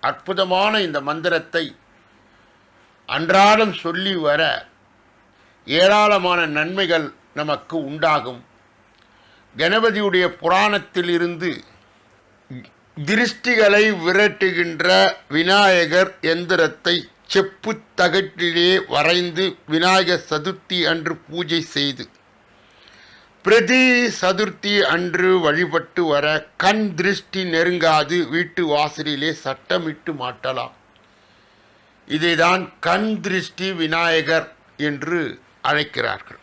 அற்புதமான இந்த மந்திரத்தை அன்றாடம் சொல்லி வர ஏராளமான நன்மைகள் நமக்கு உண்டாகும். கணபதியுடைய புராணத்தில் இருந்து திருஷ்டிகளை விரட்டுகின்ற விநாயகர் எந்திரத்தை செப்பு தகட்டிலே வரைந்து விநாயகர் சதுர்த்தி அன்று பூஜை செய்து பிரதி சதுர்த்தி அன்று வழிபட்டு வர கண் திருஷ்டி நெருங்காது வீட்டு வாசலிலே சட்டமிட்டு மாட்டலாம். இதைதான் கண் திருஷ்டி விநாயகர் என்று அழைக்கிறார்கள்.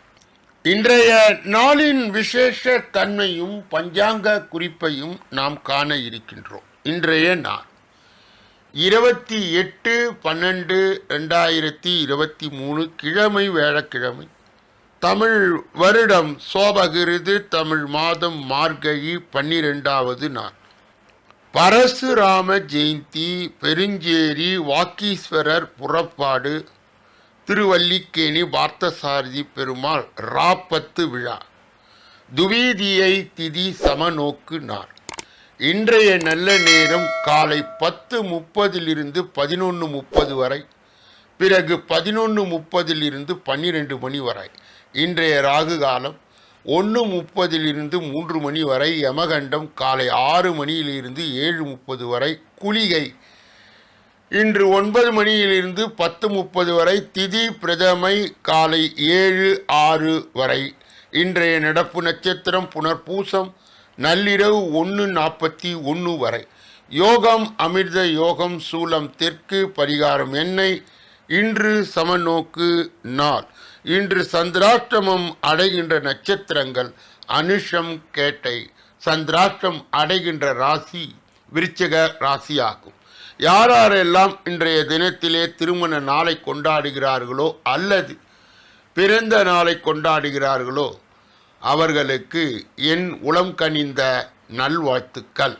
இன்றைய நாளின் விசேஷ தன்மையும் பஞ்சாங்க குறிப்பையும் நாம் காண இருக்கின்றோம். இன்றைய நாள் இருபத்தி எட்டு பன்னெண்டு ரெண்டாயிரத்தி இருபத்தி மூணு கிழமை வேழக்கிழமை தமிழ் வருடம் சோபகிருது தமிழ் மாதம் மார்கழி பன்னிரெண்டாவது நாள். பரசுராம ஜெயந்தி பெருஞ்சேரி வாக்கீஸ்வரர் புறப்பாடு திருவல்லிக்கேணி பார்த்தசாரதி பெருமாள் ராப்பத்து விழா. துவீதியை திதி சமநோக்கு நாள். இன்றைய நல்ல நேரம் காலை பத்து முப்பதிலிருந்து பதினொன்று முப்பது வரை பிறகு பதினொன்று முப்பதிலிருந்து பன்னிரெண்டு மணி வரை. இன்றைய ராகு காலம் ஒன்று முப்பதிலிருந்து மூன்று மணி வரை யமகண்டம் காலை ஆறு மணியிலிருந்து ஏழு முப்பது வரை குளிகை. இன்று ஒன்பது மணியிலிருந்து பத்து முப்பது வரை திதி பிரதமை காலை ஏழு ஆறு வரை. இன்றைய நடப்பு நட்சத்திரம் புனர்பூசம் நள்ளிரவு ஒன்று நாற்பத்தி ஒன்று வரை. யோகம் அமிர்த யோகம் சூலம் தெற்கு பரிகாரம் எண்ணெய். இன்று சமநோக்கு நாள். இன்று சந்திராஷ்டமம் அடைகின்ற நட்சத்திரங்கள் அனுஷம் கேட்டை. சந்திராஷ்டம் அடைகின்ற ராசி விருச்சக ராசியாகும். யாரெல்லாம் இன்றைய தினத்திலே திருமண நாளை கொண்டாடுகிறார்களோ அல்லது பிறந்த நாளை கொண்டாடுகிறார்களோ அவர்களுக்கு என் உளம் கனிந்த நல்வாழ்த்துக்கள்.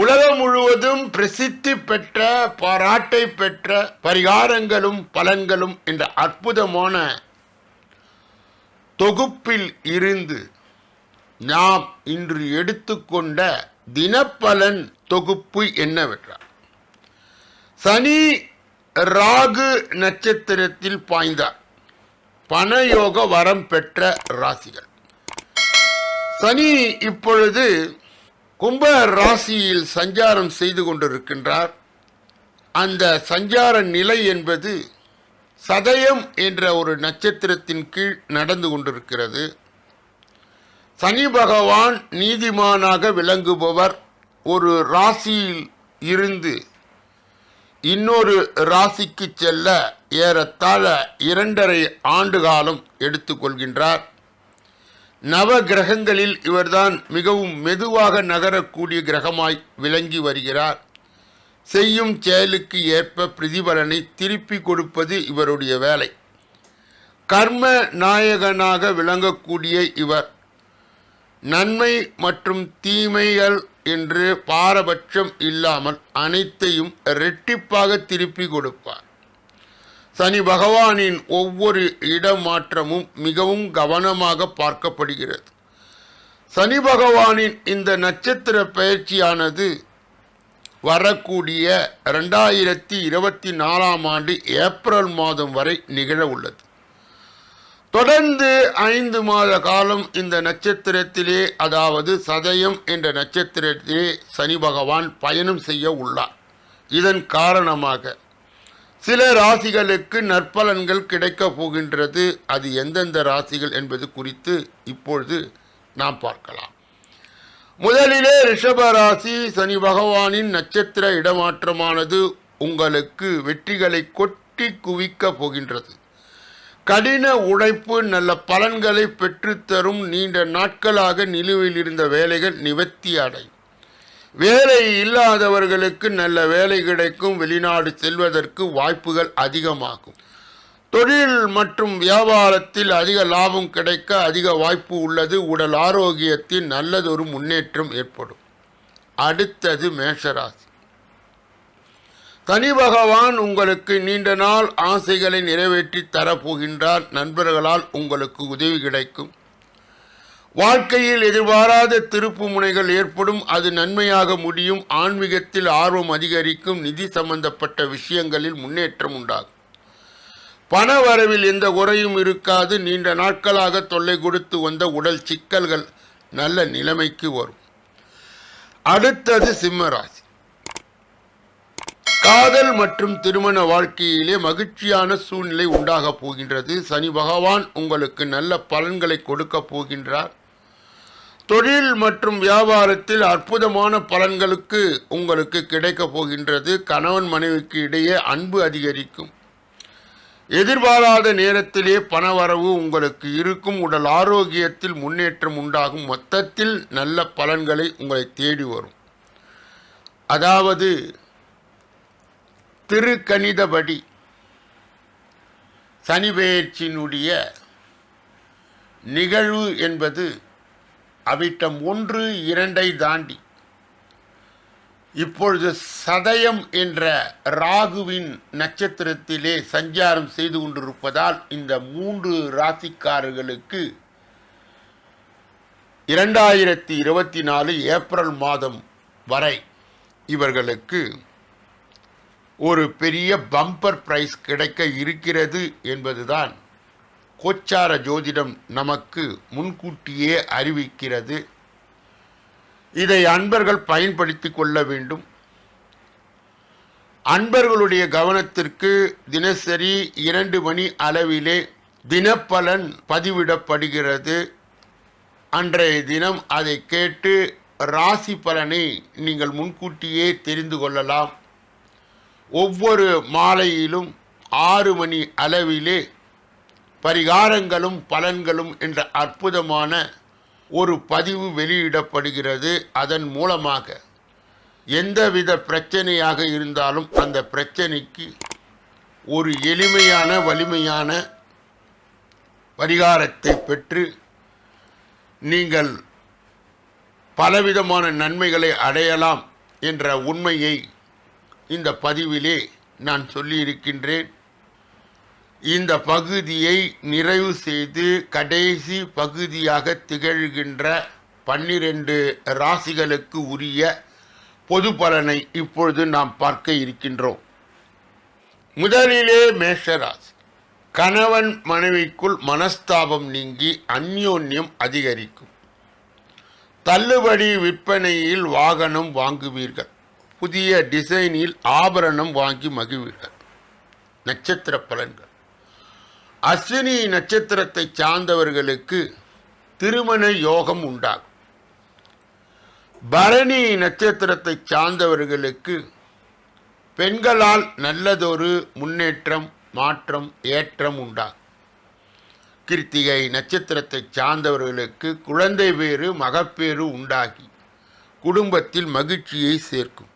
உலகம் முழுவதும் பிரசித்தி பெற்ற பாராட்டை பெற்ற பரிகாரங்களும் பலன்களும் என்ற அற்புதமான தொகுப்பில் இருந்து நாம் இன்று எடுத்துக்கொண்ட தினப்பலன் தொகுப்பு என்னவென்றால் சனி ராகு நட்சத்திரத்தில் பாய்ந்தார். பணயோக வரம் பெற்ற ராசிகள். சனி இப்பொழுது கும்ப ராசியில் சஞ்சாரம் செய்து கொண்டிருக்கின்றார். அந்த சஞ்சார நிலை என்பது சதயம் என்ற ஒரு நட்சத்திரத்தின் கீழ் நடந்து கொண்டிருக்கிறது. சனி பகவான் நீதிமானாக விளங்குபவர். ஒரு ராசியில் இருந்து இன்னொரு ராசிக்கு செல்ல ஏறத்தாழ இரண்டரை ஆண்டு காலம் எடுத்துக்கொள்கின்றார். நவ கிரகங்களில் இவர்தான் மிகவும் மெதுவாக நகரக்கூடிய கிரகமாய் விளங்கி வருகிறார். செய்யும் செயலுக்கு ஏற்ப பிரதிபலனை திருப்பி கொடுப்பது இவருடைய வேலை. கர்ம நாயகனாக விளங்கக்கூடிய இவர் நன்மை மற்றும் தீமைகள் என்று பாரபட்சம் இல்லாமல் அனைத்தையும் இரட்டிப்பாக திருப்பி கொடுப்பார். சனி பகவானின் ஒவ்வொரு இடமாற்றமும் மிகவும் கவனமாக பார்க்கப்படுகிறது. சனி பகவானின் இந்த நட்சத்திர பயிற்சியானது வரக்கூடிய ரெண்டாயிரத்தி இருபத்தி நாலாம் ஆண்டு ஏப்ரல் மாதம் வரை நிகழ உள்ளது. தொடர்ந்து ஐந்து மாத காலம் இந்த நட்சத்திரத்திலே அதாவது சதயம் என்ற நட்சத்திரத்திலே சனி பகவான் பயணம் செய்ய உள்ளார். இதன் காரணமாக சில ராசிகளுக்கு நற்பலன்கள் கிடைக்கப் போகின்றது. அது எந்தெந்த ராசிகள் என்பது குறித்து இப்பொழுது நாம் பார்க்கலாம். முதலிலே ரிஷப ராசி சனி பகவானின் நட்சத்திர இடமாற்றமானது உங்களுக்கு வெற்றிகளை கொட்டி குவிக்கப் போகின்றது. கடின உழைப்பு நல்ல பலன்களை பெற்றுத்தரும் நீண்ட நாட்களாக நிலுவையில் இருந்த வேலைகள் நிவர்த்தி அடையும். வேலை இல்லாதவர்களுக்கு நல்ல வேலை கிடைக்கும் வெளிநாடு செல்வதற்கு வாய்ப்புகள் அதிகமாகும். தொழில் மற்றும் வியாபாரத்தில் அதிக லாபம் கிடைக்க அதிக வாய்ப்பு உள்ளது. உடல் ஆரோக்கியத்தில் நல்லதொரு முன்னேற்றம் ஏற்படும். அடுத்தது மேஷராசி. தனி பகவான் உங்களுக்கு நீண்ட நாள் ஆசைகளை நிறைவேற்றி தரப்போகின்றார். நண்பர்களால் உங்களுக்கு உதவி கிடைக்கும். வாழ்க்கையில் எதிர்பாராத திருப்பு முனைகள் ஏற்படும் அது நன்மையாக முடியும். ஆன்மீகத்தில் ஆர்வம் அதிகரிக்கும் நிதி சம்பந்தப்பட்ட விஷயங்களில் முன்னேற்றம் உண்டாகும். பண வரவில் எந்த குறையும் இருக்காது. நீண்ட நாட்களாக தொல்லை கொடுத்து வந்த உடல் சிக்கல்கள் நல்ல நிலைமைக்கு வரும். அடுத்தது சிம்மராசி காதல் மற்றும் திருமண வாழ்க்கையிலே மகிழ்ச்சியான சூழ்நிலை உண்டாகப் போகின்றது. சனி பகவான் உங்களுக்கு நல்ல பலன்களை கொடுக்க போகின்றார். தொழில் மற்றும் வியாபாரத்தில் அற்புதமான பலன்களுக்கு உங்களுக்கு கிடைக்கப் போகின்றது. கணவன் மனைவிக்கு இடையே அன்பு அதிகரிக்கும். எதிர்பாராத நேரத்திலே பணவரவு உங்களுக்கு இருக்கும். உடல் ஆரோக்கியத்தில் முன்னேற்றம் உண்டாகும். மொத்தத்தில் நல்ல பலன்களை உங்களை தேடி வரும். அதாவது திருக்கணிதபடி சனி பெயர்ச்சியினுடைய நிகழ்வு என்பது அவிட்டம் ஒன்று இரண்டை தாண்டி. இப்பொழுது சதயம் என்ற ராகுவின் நட்சத்திரத்திலே சஞ்சாரம் செய்து கொண்டிருப்பதால் இந்த மூன்று ராசிக்காரர்களுக்கு இரண்டாயிரத்தி இருபத்தி நாலு ஏப்ரல் மாதம் வரை இவர்களுக்கு ஒரு பெரிய பம்பர் பிரைஸ் கிடைக்க இருக்கிறது என்பதுதான் கோச்சார ஜோதிடம் நமக்கு முன்கூட்டியே அறிவிக்கிறது. இதை அன்பர்கள் பயன்படுத்தி கொள்ள வேண்டும். அன்பர்களுடைய கவனத்திற்கு தினசரி இரண்டு மணி அளவிலே தினப்பலன் பதிவிடப்படுகிறது. அன்றைய தினம் அதை கேட்டு ராசி பலனை நீங்கள் முன்கூட்டியே தெரிந்து கொள்ளலாம். ஒவ்வொரு மாலையிலும் ஆறு மணி அளவிலே பரிகாரங்களும் பலன்களும் என்ற அற்புதமான ஒரு பதிவு வெளியிடப்படுகிறது. அதன் மூலமாக எந்தவித பிரச்சனையாக இருந்தாலும் அந்த பிரச்சனைக்கு ஒரு எளிமையான வலிமையான பரிகாரத்தை பெற்று நீங்கள் பலவிதமான நன்மைகளை அடையலாம் என்ற உண்மையை இந்த பதிவிலே நான் சொல்லியிருக்கின்றேன். இந்த பகுதியை நிறைவு செய்து கடைசி பகுதியாக திகழ்கின்ற பன்னிரண்டு ராசிகளுக்கு உரிய பொது பலனை இப்பொழுது நாம் பார்க்க இருக்கின்றோம். முதலிலே மேஷராசி. கணவன் மனைவிக்குள் மனஸ்தாபம் நீங்கி அந்யோன்யம் அதிகரிக்கும். தள்ளுபடி விற்பனையில் வாகனம் வாங்குவீர்கள். புதிய டிசைனில் ஆபரணம் வாங்கி மகிழ்வீர்கள். நட்சத்திர பலன்கள். அஸ்வினி நட்சத்திரத்தை சார்ந்தவர்களுக்கு திருமண யோகம் உண்டாகும். பரணி நட்சத்திரத்தை சார்ந்தவர்களுக்கு பெண்களால் நல்லதொரு முன்னேற்றம் மாற்றம் ஏற்றம் உண்டாகும். கிருத்திகை நட்சத்திரத்தை சார்ந்தவர்களுக்கு குழந்தை பேறு மகப்பேறு உண்டாகி குடும்பத்தில் மகிழ்ச்சியை சேர்க்கும்.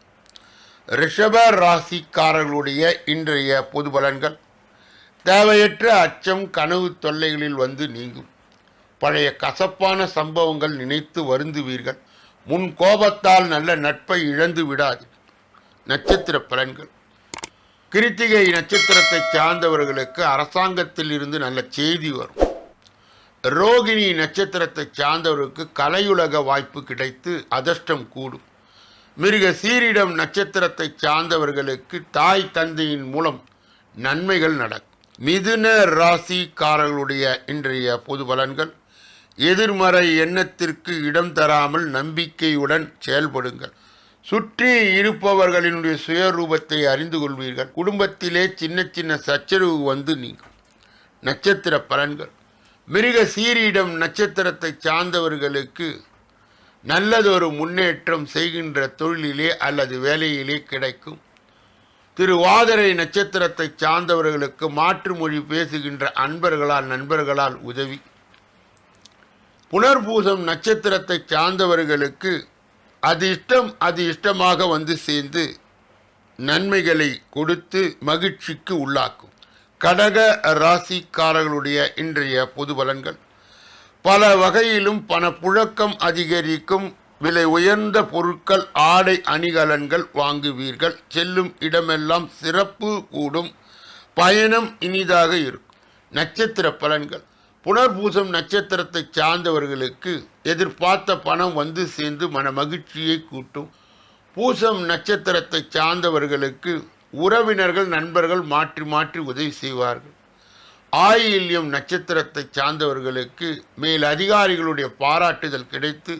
ரிஷப ராசிக்காரர்களுடைய இன்றைய பொது பலன்கள் தேவையற்ற அச்சம் கனவு தொல்லைகளில் வந்து நீங்கும். பழைய கசப்பான சம்பவங்கள் நினைத்து வருந்துவீர்கள். முன் கோபத்தால் நல்ல நட்பை இழந்து விடாது நட்சத்திர பலன்கள். கிருத்திகை நட்சத்திரத்தை சார்ந்தவர்களுக்கு அரசாங்கத்தில் இருந்து நல்ல செய்தி வரும். ரோகிணி நட்சத்திரத்தை சார்ந்தவருக்கு கலையுலக வாய்ப்பு கிடைத்து அதிர்ஷ்டம் கூடும். மிருக சீரிடம் நட்சத்திரத்தை சார்ந்தவர்களுக்கு தாய் தந்தையின் மூலம் நன்மைகள் நடக்கும். மிதுன ராசிக்காரர்களுடைய இன்றைய பொது பலன்கள். எதிர்மறை எண்ணத்திற்கு இடம் தராமல் நம்பிக்கையுடன் செயல்படுங்கள். சுற்றி இருப்பவர்களினுடைய சுயரூபத்தை அறிந்து கொள்வீர்கள். குடும்பத்திலே சின்ன சின்ன சச்சரவு வந்து நீங்கள் நட்சத்திர பலன்கள். மிருக சீரியிடம் நட்சத்திரத்தை சார்ந்தவர்களுக்கு நல்லதொரு முன்னேற்றம் செய்கின்ற தொழிலிலே அல்லது வேலையிலே கிடைக்கும். திருவாதிரை நட்சத்திரத்தை சார்ந்தவர்களுக்கு மாற்று மொழி பேசுகின்ற அன்பர்களால் நண்பர்களால் உதவி. புனர்பூசம் நட்சத்திரத்தை சார்ந்தவர்களுக்கு அது இஷ்டம் அது இஷ்டமாக வந்து சேர்ந்து நன்மைகளை கொடுத்து மகிழ்ச்சிக்கு உள்ளாக்கும். கடக ராசிக்காரர்களுடைய இன்றைய பொது பலன்கள். பல வகையிலும் பணப்புழக்கம் அதிகரிக்கும் விலை உயர்ந்த பொருட்கள் ஆடை அணிகலன்கள் வாங்குவீர்கள். செல்லும் இடமெல்லாம் சிறப்பு கூடும். பயணம் இனிதாக இருக்கும். நட்சத்திர பலன்கள். புனர்பூசம் நட்சத்திரத்தை சார்ந்தவர்களுக்கு எதிர்பார்த்த பணம் வந்து சேர்ந்து மன மகிழ்ச்சியை கூட்டும். பூசம் நட்சத்திரத்தை சார்ந்தவர்களுக்கு உறவினர்கள் நண்பர்கள் மாற்றி மாற்றி உதவி செய்வார்கள். ஆயில்யம் நட்சத்திரத்தை சார்ந்தவர்களுக்கு மேல் அதிகாரிகளுடைய பாராட்டுதல் கிடைத்து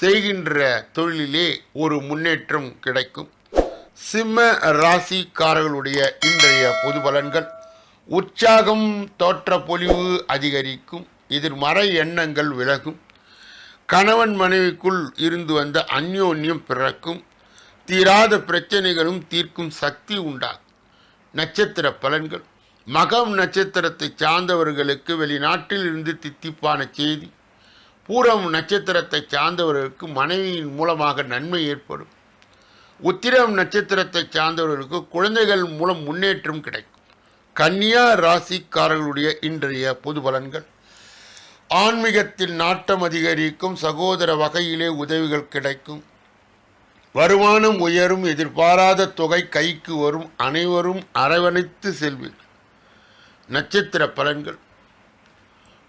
செய்கின்ற தொழிலிலே ஒரு முன்னேற்றம் கிடைக்கும். சிம்ம ராசிக்காரர்களுடைய இன்றைய பொது பலன்கள். உற்சாகம் தோற்ற பொலிவு அதிகரிக்கும். எதிர்மறை எண்ணங்கள் விலகும். கணவன் மனைவிக்குள் இருந்து வந்த அந்யோன்யம் பிறக்கும். தீராத பிரச்சனைகளும் தீர்க்கும் சக்தி உண்டாகும். நட்சத்திர பலன்கள். மகம் நட்சத்திரத்தை சார்ந்தவர்களுக்கு வெளிநாட்டில் இருந்து தித்திப்பான செய்தி. பூரம் நட்சத்திரத்தை சார்ந்தவர்களுக்கு மனைவியின் மூலமாக நன்மை ஏற்படும். உத்திரம் நட்சத்திரத்தை சார்ந்தவர்களுக்கு குழந்தைகள் மூலம் முன்னேற்றம் கிடைக்கும். கன்னியா ராசிக்காரர்களுடைய இன்றைய பொது பலன்கள். ஆன்மீகத்தில் நாட்டம் அதிகரிக்கும் சகோதர வகையிலே உதவிகள் கிடைக்கும். வருமானம் உயரும் எதிர்பாராத தொகை கைக்கு வரும் அனைவரும் அரவணைத்து செல்வீர்கள். நட்சத்திர பலன்கள்.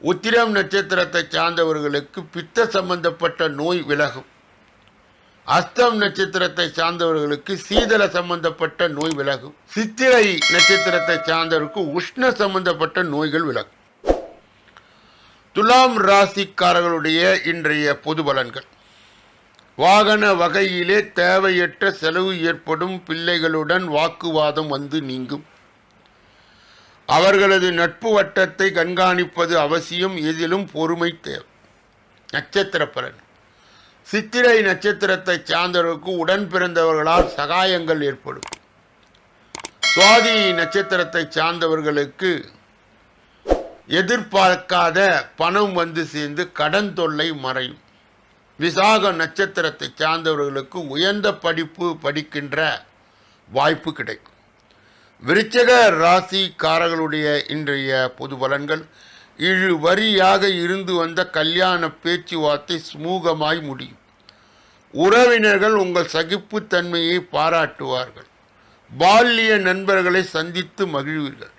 உத்திரம் நட்சத்திரத்தை சார்ந்தவர்களுக்கு பித்த சம்பந்தப்பட்ட நோய் விலகும். அஸ்தம் நட்சத்திரத்தை சார்ந்தவர்களுக்கு சீதள சம்பந்தப்பட்ட நோய் விலகும். சித்திரை நட்சத்திரத்தை சார்ந்தவருக்கு உஷ்ண சம்பந்தப்பட்ட நோய்கள் விலகும். துலாம் ராசிக்காரர்களுடைய இன்றைய பொது பலன்கள். வாகன வகையிலே தேவையற்ற செலவு ஏற்படும் பிள்ளைகளுடன் வாக்குவாதம் வந்து நீங்கும். அவர்களது நட்பு வட்டத்தை கண்காணிப்பது அவசியம் எதிலும் பொறுமை தேவை. நட்சத்திர பலன் சித்திரை நட்சத்திரத்தை சார்ந்தவர்களுக்கு உடன் பிறந்தவர்களால் சகாயங்கள் ஏற்படும். சுவாதி நட்சத்திரத்தை சார்ந்தவர்களுக்கு எதிர்பார்க்காத பணம் வந்து சேர்ந்து கடன் தொல்லை மறையும். விசாக நட்சத்திரத்தை சார்ந்தவர்களுக்கு உயர்ந்த படிப்பு படிக்கின்ற வாய்ப்பு கிடைக்கும். விருச்சக ராசிக்காரர்களுடைய இன்றைய பொது பலன்கள் இழுவரியாக இருந்து வந்த கல்யாண பேச்சுவார்த்தை சுமூகமாய் முடியும். உறவினர்கள் உங்கள் சகிப்புத்தன்மையை பாராட்டுவார்கள். பால்ய நண்பர்களை சந்தித்து மகிழ்வீர்கள்.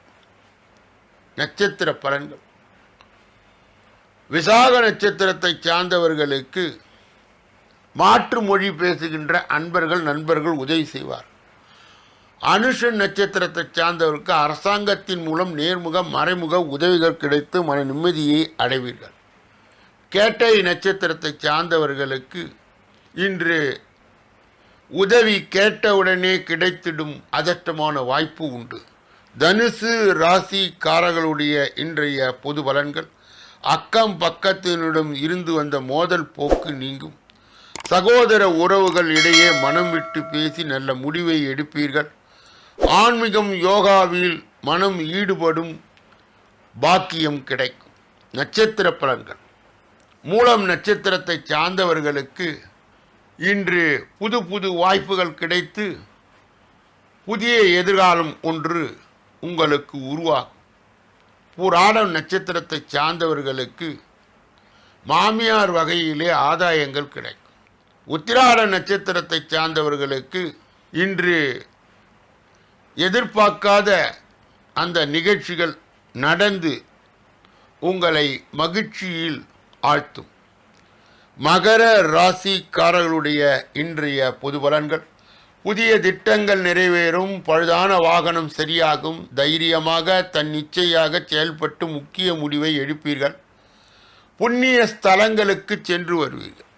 நட்சத்திர பலன்கள். விசாக நட்சத்திரத்தை சார்ந்தவர்களுக்கு மாற்று மொழி பேசுகின்ற அன்பர்கள் நண்பர்கள் உதவி செய்வார்கள். அனுஷன் நட்சத்திரத்தை சார்ந்தவருக்கு அரசாங்கத்தின் மூலம் நேர்முக மறைமுக உதவிகள் கிடைத்து மன நிம்மதியை அடைவீர்கள். கேட்டை நட்சத்திரத்தை சார்ந்தவர்களுக்கு இன்று உதவி கேட்டவுடனே கிடைத்திடும் அதஷ்டமான வாய்ப்பு உண்டு. தனுசு ராசிக்காரர்களுடைய இன்றைய பொது பலன்கள். அக்கம் பக்கத்தினிடம் இருந்து வந்த மோதல் போக்கு நீங்கும். சகோதர உறவுகள் இடையே மனம் விட்டு பேசி நல்ல முடிவை எடுப்பீர்கள். ஆன்மீகம் யோகாவில் மனம் ஈடுபடும் பாக்கியம் கிடைக்கும். நட்சத்திர பலன்கள். மூலம் நட்சத்திரத்தை சார்ந்தவர்களுக்கு இன்று புது புது வாய்ப்புகள் கிடைத்து புதிய எதிர்காலம் ஒன்று உங்களுக்கு உருவாகும். பூராடம் நட்சத்திரத்தை சார்ந்தவர்களுக்கு மாமியார் வகையிலே ஆதாயங்கள் கிடைக்கும். உத்திராட நட்சத்திரத்தை சார்ந்தவர்களுக்கு இன்று எதிர்பார்க்காத அந்த நிகழ்ச்சிகள் நடந்து உங்களை மகிழ்ச்சியில் ஆழ்த்தும். மகர ராசிக்காரர்களுடைய இன்றைய பொது பலன்கள். புதிய திட்டங்கள் நிறைவேறும் பழுதான வாகனம் சரியாகும் தைரியமாக தன் நிச்சயாக செயல்பட்டு முக்கிய முடிவை எடுப்பீர்கள். புண்ணிய ஸ்தலங்களுக்கு சென்று வருவீர்கள்.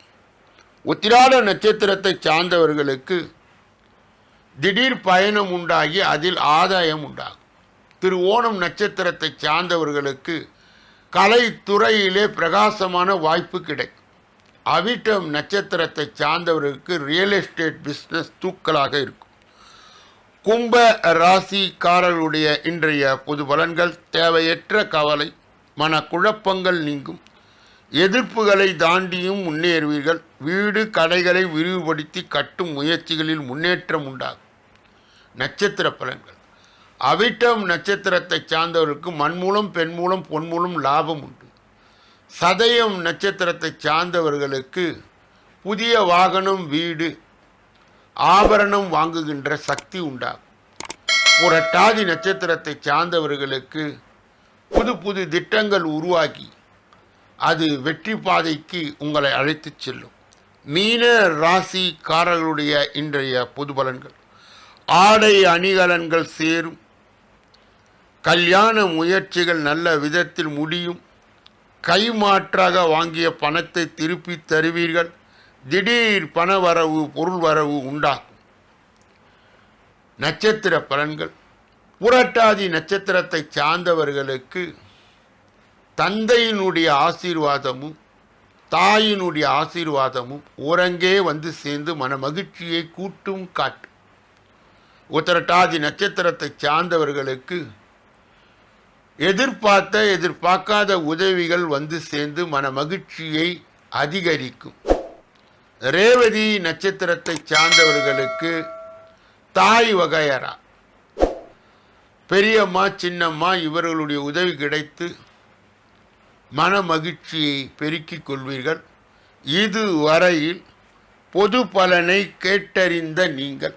உத்திராட நட்சத்திரத்தை சார்ந்தவர்களுக்கு திடீர் பயணம் உண்டாகி அதில் ஆதாயம் உண்டாகும். திரு ஓணம் நட்சத்திரத்தை சார்ந்தவர்களுக்கு கலைத்துறையிலே பிரகாசமான வாய்ப்பு கிடைக்கும். அவிட்டம் நட்சத்திரத்தை சார்ந்தவர்களுக்கு ரியல் எஸ்டேட் பிஸ்னஸ் தூக்கலாக இருக்கும். கும்ப ராசிக்காரர்களுடைய இன்றைய பொது பலன்கள் தேவையற்ற கவலை மன குழப்பங்கள் நீங்கும். எதிர்ப்புகளை தாண்டியும் முன்னேறுவீர்கள். வீடு கடைகளை விரிவுபடுத்தி கட்டும் முயற்சிகளில் முன்னேற்றம் உண்டாகும். நட்சத்திர பலன்கள் அவிட்டம் நட்சத்திரத்தை சார்ந்தவர்களுக்கு மண் மூலம் பெண் மூலம் பொன் மூலம் லாபம் உண்டு. சதயம் நட்சத்திரத்தை சார்ந்தவர்களுக்கு புதிய வாகனம் வீடு ஆபரணம் வாங்குகின்ற சக்தி உண்டாகும். புரட்டாதி நட்சத்திரத்தை சார்ந்தவர்களுக்கு புது புது திட்டங்கள் உருவாக்கி அது வெற்றி பாதைக்கு உங்களை அழைத்துச் செல்லும். மீன ராசிக்காரர்களுடைய இன்றைய பொது பலன்கள். ஆடை அணிகலன்கள் சேரும். கல்யாண முயற்சிகள் நல்ல விதத்தில் முடியும். கைமாற்றாக வாங்கிய பணத்தை திருப்பி தருவீர்கள். திடீர் பணவரவு பொருள் வரவு உண்டாகும். நட்சத்திர பலன்கள். புரட்டாதி நட்சத்திரத்தை சார்ந்தவர்களுக்கு தந்தையினுடைய ஆசீர்வாதமும் தாயினுடைய ஆசீர்வாதமும் ஊரங்கே வந்து சேர்ந்து மன மகிழ்ச்சியை கூட்டும் காட்டும் உத்தரட்டாதி நட்சத்திரத்தை சார்ந்தவர்களுக்கு எதிர்பார்த்த எதிர்பார்க்காத உதவிகள் வந்து சேர்ந்து மன மகிழ்ச்சியை அதிகரிக்கும். ரேவதி நட்சத்திரத்தை சார்ந்தவர்களுக்கு தாய் வகையரா. பெரியம்மா சின்னம்மா இவர்களுடைய உதவி கிடைத்து மன மகிழ்ச்சியை பெருக்கிக் கொள்வீர்கள். இதுவரையில் பொது பலனை கேட்டறிந்த நீங்கள்.